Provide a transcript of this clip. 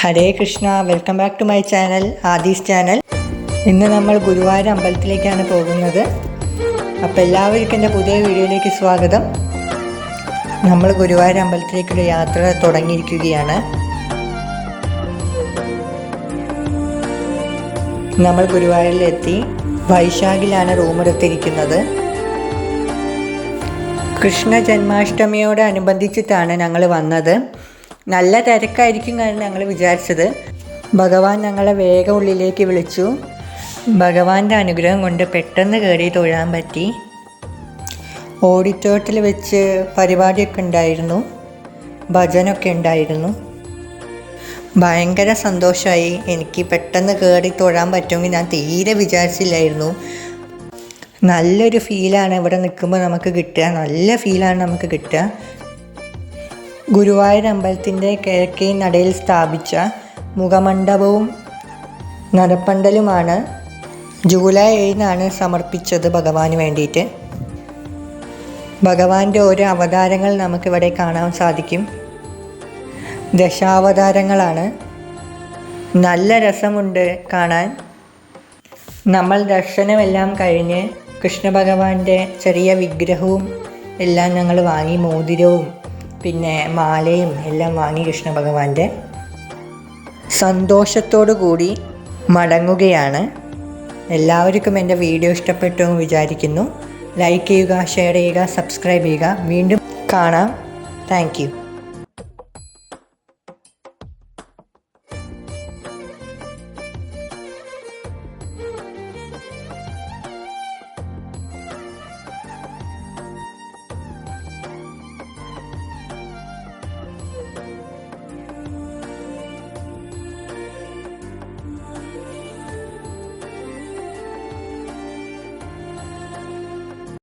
Hare Krishna welcome back to my channel Adhi's channel ഇന്ന് നമ്മൾ ഗുരുവായൂർ അമ്പലത്തിലേക്കാണ് പോകുന്നത്. അപ്പോൾ എല്ലാവർക്കും എന്റെ പുതിയ വീഡിയോയിലേക്ക് സ്വാഗതം. നമ്മൾ ഗുരുവായൂർ അമ്പലത്തിലേക്കുള്ള യാത്ര തുടങ്ങിയിരിക്കുകയാണ്. നമ്മൾ ഗുരുവായൂരിലെത്തി വൈശാഖിലാണ് റൂമെടുത്തിരിക്കുന്നത് കൃഷ്ണ ജന്മാഷ്ടമിയോടനുബന്ധിച്ചിട്ടാണ് ഞങ്ങൾ വന്നത്. നല്ല തിരക്കായിരിക്കും കാരണം ഞങ്ങൾ വിചാരിച്ചത് ഭഗവാൻ ഞങ്ങളെ വേഗം ഉള്ളിലേക്ക് വിളിച്ചു. ഭഗവാന്റെ അനുഗ്രഹം കൊണ്ട് പെട്ടെന്ന് കയറി തൊഴാൻ പറ്റി. ഓഡിറ്റോറിയത്തിൽ വെച്ച് പരിപാടിയൊക്കെ ഉണ്ടായിരുന്നു. ഭജനൊക്കെ ഉണ്ടായിരുന്നു. ഭയങ്കര സന്തോഷമായി എനിക്ക് പെട്ടെന്ന് കയറി തൊഴാൻ പറ്റുമെങ്കിൽ ഞാൻ തീരെ വിചാരിച്ചില്ലായിരുന്നു. നല്ലൊരു ഫീലാണ് ഇവിടെ നിൽക്കുമ്പോൾ നമുക്ക് കിട്ടുക. നല്ല ഫീലാണ് നമുക്ക് കിട്ടുക. ഗുരുവായൂർ അമ്പലത്തിന്റെ കിഴക്കേ നടയിൽ സ്ഥാപിച്ച മുഖമണ്ഡപവും നടപ്പന്തലുമാണ് ജൂലൈ ഏഴിനാണ് സമർപ്പിച്ചത് ഭഗവാന് വേണ്ടിയിട്ട്. ഭഗവാന്റെ ഓരോ അവതാരങ്ങൾ നമുക്കിവിടെ കാണാൻ സാധിക്കും. ദശാവതാരങ്ങളാണ്. നല്ല രസമുണ്ട് കാണാൻ. നമ്മൾ ദർശനമെല്ലാം കഴിഞ്ഞ് കൃഷ്ണ ഭഗവാന്റെ ചെറിയ വിഗ്രഹവും എല്ലാം ഞങ്ങൾ വാങ്ങി മോതിരവും പിന്നെ മാലയും എല്ലാം വാങ്ങി കൃഷ്ണ ഭഗവാന്റെ സന്തോഷത്തോടു കൂടി മടങ്ങുകയാണ്. എല്ലാവർക്കും എന്റെ വീഡിയോ ഇഷ്ടപ്പെട്ടു എന്ന് വിചാരിക്കുന്നു. ലൈക്ക് ചെയ്യുക ഷെയർ ചെയ്യുക സബ്സ്ക്രൈബ് ചെയ്യുക. വീണ്ടും കാണാം. താങ്ക്